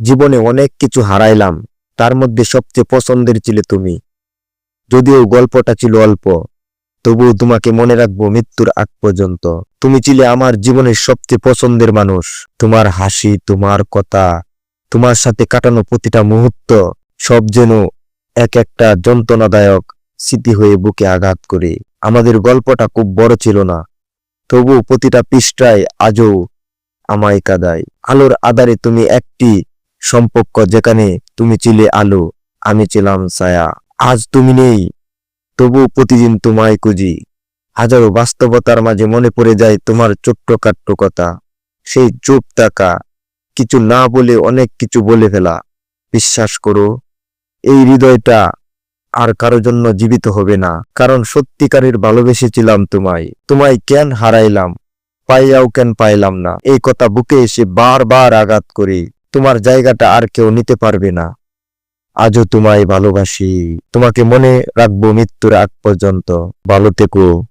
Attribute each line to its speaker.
Speaker 1: জীবনে অনেক কিছু হারাইলাম, তার মধ্যে সবচেয়ে পছন্দের ছিলে তুমি। যদিও গল্পটা ছিল অল্প, তবুও তোমাকে মনে রাখব মৃত্যুর আগ পর্যন্ত। তুমি ছিলে আমার জীবনের সবচেয়ে পছন্দের মানুষ। তোমার হাসি, তোমার কথা, তোমার সাথে কাটানো প্রতিটা মুহূর্ত, সব যেন এক একটা যন্ত্রণাদায়ক স্মৃতি হয়ে বুকে আঘাত করে। আমাদের গল্পটা খুব বড় ছিল না তবু প্রতিটা পৃষ্ঠায় আজও আমায় কাদায়। আলোর আধারে তুমি একটি সম্পর্ক যেখানে তুমি ছিলে আলো, আমি ছিলাম ছায়া। আজ তুমি নেই তবু প্রতিদিন তোমায় খুঁজি। হাজারো বাস্তবতার মাঝে মনে পড়ে যায় তোমার ছোট্ট কাট্ট কথা। সেই চুপ থাকা, কিছু না বলে অনেক কিছু বলে ফেলা। বিশ্বাস করো, এই হৃদয়টা আর কারও জন্য জীবিত হবে না। কারণ সত্যিকারের ভালোবেসেছিলাম তোমায়। তোমায় কেন হারাইলাম? পাইয়াও কেন পাইলাম না? এই কথা বুকে এসে বারবার আঘাত করি। তোমার জায়গাটা আর কেউ নিতে পারবে না। আজও তোমায় ভালোবাসি। তোমাকে মনে রাখব মৃত্যুর আগ পর্যন্ত। ভালো থেকো।